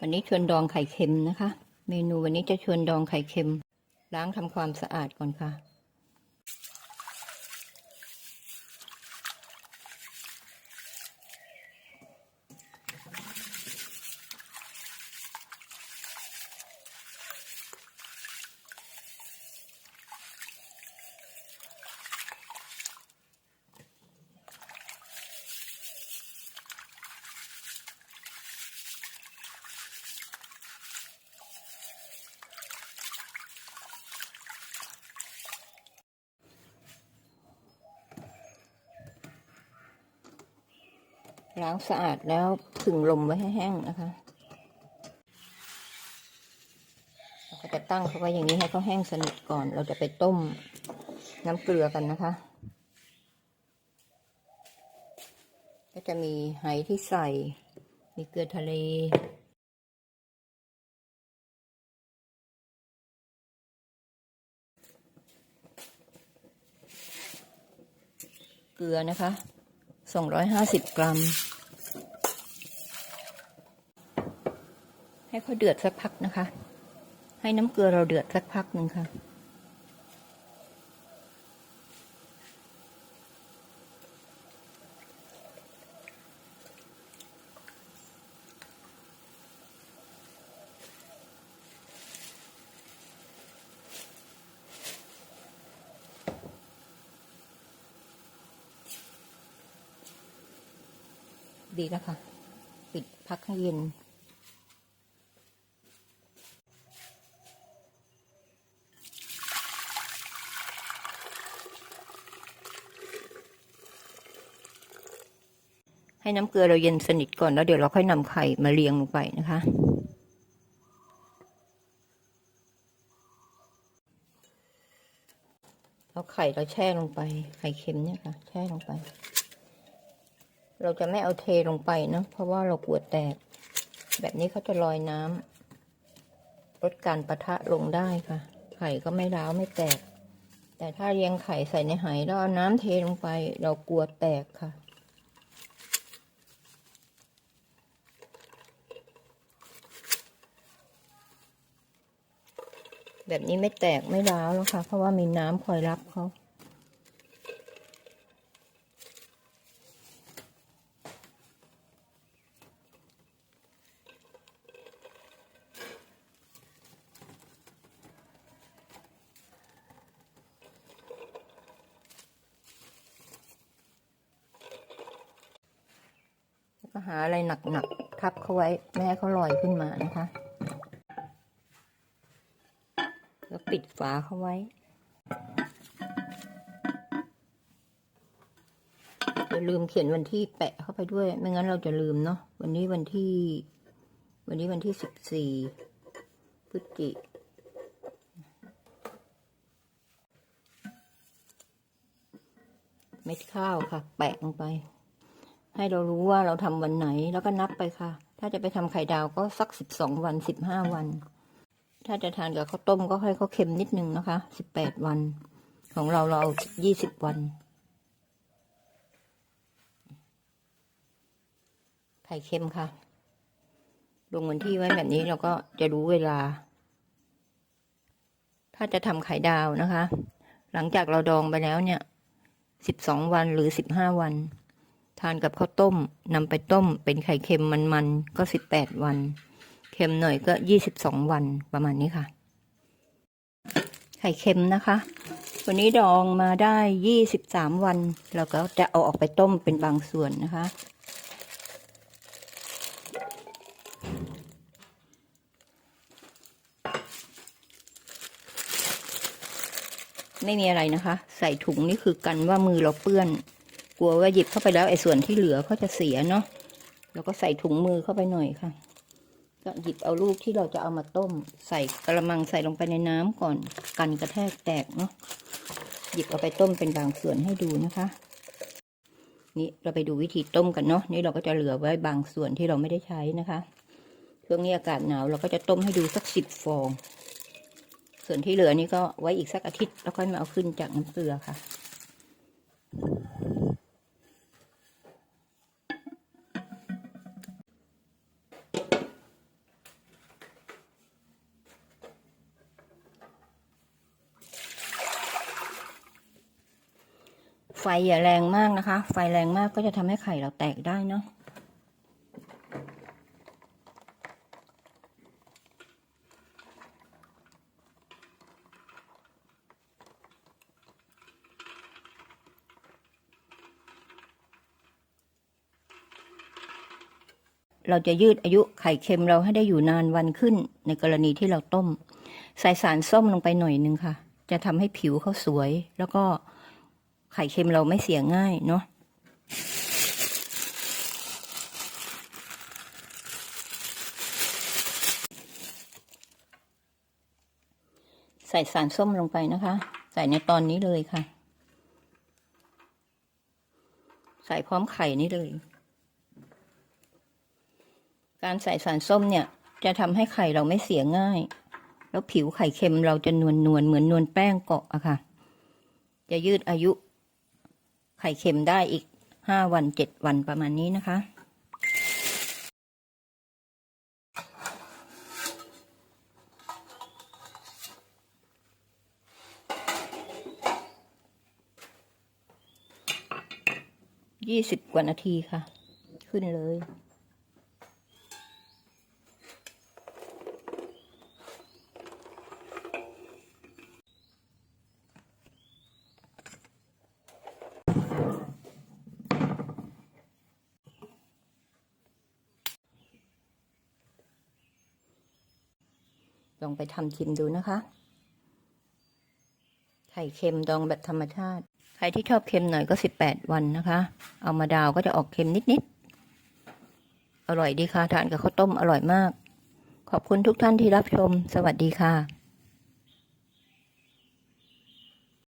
วันนี้ชวนดองไข่เค็มนะคะ เมนูวันนี้จะชวนดองไข่เค็ม ล้างทำความสะอาดก่อนค่ะ ล้างสะอาดแล้วผึ่งลมไว้ให้แห้งนะคะเราก็จะตั้งเขาไว้อย่างนี้ให้เขาแห้งสนิทก่อน เราจะไปต้มน้ำเกลือกันนะคะ ก็จะมีไหที่ใส่ มีเกลือทะเลเกลือนะคะสองร้อยห้าสิบกรัม ให้เขาเดือดสักพักนะคะ ให้น้ำเกลือเราเดือดสักพักหนึ่งค่ะ ดีแล้วค่ะ ปิดพักให้เย็น ให้น้ำเกลือเราเย็นสนิทก่อนแล้วเดี๋ยวเราค่อยนำไข่มาเรียงลงไปนะคะ เอาไข่เราแช่ลงไป ไข่เค็มเนี่ยค่ะ แช่ลงไป เราจะไม่เอาเทลงไปนะเพราะว่าเรากลัวแตก แบบนี้เขาจะลอยน้ำลดการปะทะลงได้ค่ะ ไข่ก็ไม่ร้าวไม่แตก แต่ถ้าเรียงไข่ใส่ในไหแล้วเอาน้ำเทลงไป เรากลัวแตกค่ะ แบบนี้ไม่แตกไม่ร้าวแล้วค่ะเพราะว่ามีน้ำคอยรับเขาก็หาอะไรหนักๆทับเขาไว้ไม่เขาลอยขึ้นมานะคะ แล้ว ปิดฝาเขาไว้ อย่าลืมเขียนวันที่แปะเข้าไปด้วย ไม่งั้นเราจะลืมเนาะ วันนี้วันที่ วันนี้วันที่สิบสี่พฤศจิเม็ดข้าวค่ะ แปะลงไป ให้เรารู้ว่าเราทำวันไหนแล้วก็นับไปค่ะ ถ้าจะไปทำไข่ดาวก็สักสิบสองวันสิบห้าวัน ถ้าจะทานกับข้าวต้มก็ให้เขาเค็มนิดนึงนะคะสิบแปดวัน ของเราเราเอายี่สิบวัน ไข่เค็มค่ะ ลงวันที่ไว้แบบนี้เราก็จะรู้เวลา ถ้าจะทำไข่ดาวนะคะ หลังจากเราดองไปแล้วเนี่ยสิบสองวันหรือสิบห้าวัน ทานกับข้าวต้มนำไปต้มเป็นไข่เค็มมันๆก็สิบแปดวัน ค็มหน่อยก็ยี่สิบสองวันประมาณนี้ค่ะ ไข่เค็มนะคะ วันนี้ดองมาได้ยี่สิบสามวัน เราก็จะเอาออกไปต้มเป็นบางส่วนนะคะ ไม่มีอะไรนะคะ ใส่ถุงนี่คือกันว่ามือเราเปื้อน กลัวว่าหยิบเข้าไปแล้วไอ้ส่วนที่เหลือเขาจะเสียเนาะแล้วก็ใส่ถุงมือเข้าไปหน่อยค่ะ ก็หยิบเอาลูกที่เราจะเอามาต้ม ใส่กระมังใส่ลงไปในน้ำก่อน กันกระแทกแตกเนาะหยิบเอาไปต้มเป็นบางส่วนให้ดูนะคะ นี่เราไปดูวิธีต้มกันเนาะนี่เราก็จะเหลือไว้บางส่วนที่เราไม่ได้ใช้นะคะช่วงนี้อากาศหนาวเราก็จะต้มให้ดูสักสิบฟอง ส่วนที่เหลือนี่ก็ไว้อีกสักอาทิตย์แล้วค่อยมาเอาขึ้นจากน้ำเกลือค่ะ ไฟอย่าแรงมากนะคะ ไฟแรงมากก็จะทำให้ไข่เราแตกได้เนาะเราจะยืดอายุไข่เค็มเราให้ได้อยู่นานวันขึ้น ในกรณีที่เราต้ม ใส่สารส้มลงไปหน่อยนึงค่ะ จะทำให้ผิวเขาสวย แล้วก็ ไข่เค็มเราไม่เสียง่ายเนาะใส่สารส้มลงไปนะคะ ใส่ในตอนนี้เลยค่ะ ใส่พร้อมไข่นี่เลย การใส่สารส้มเนี่ย จะทำให้ไข่เราไม่เสียง่าย แล้วผิวไข่เค็มเราจะนวลนวลเหมือนนวลแป้งเกาะอะค่ะ จะยืดอายุ ไข่เค็มได้อีกห้าวันเจ็ดวันประมาณนี้นะคะ ยี่สิบกว่านาทีค่ะ ขึ้นเลย ลองไปทำชิมดูนะคะ ไข่เค็มดองแบบธรรมชาติ ใครที่ชอบเค็มหน่อยก็สิบแปดวันนะคะ เอามาดาวก็จะออกเค็มนิดๆ อร่อยดีค่ะ ทานกับข้าวต้มอร่อยมาก ขอบคุณทุกท่านที่รับชม สวัสดีค่ะ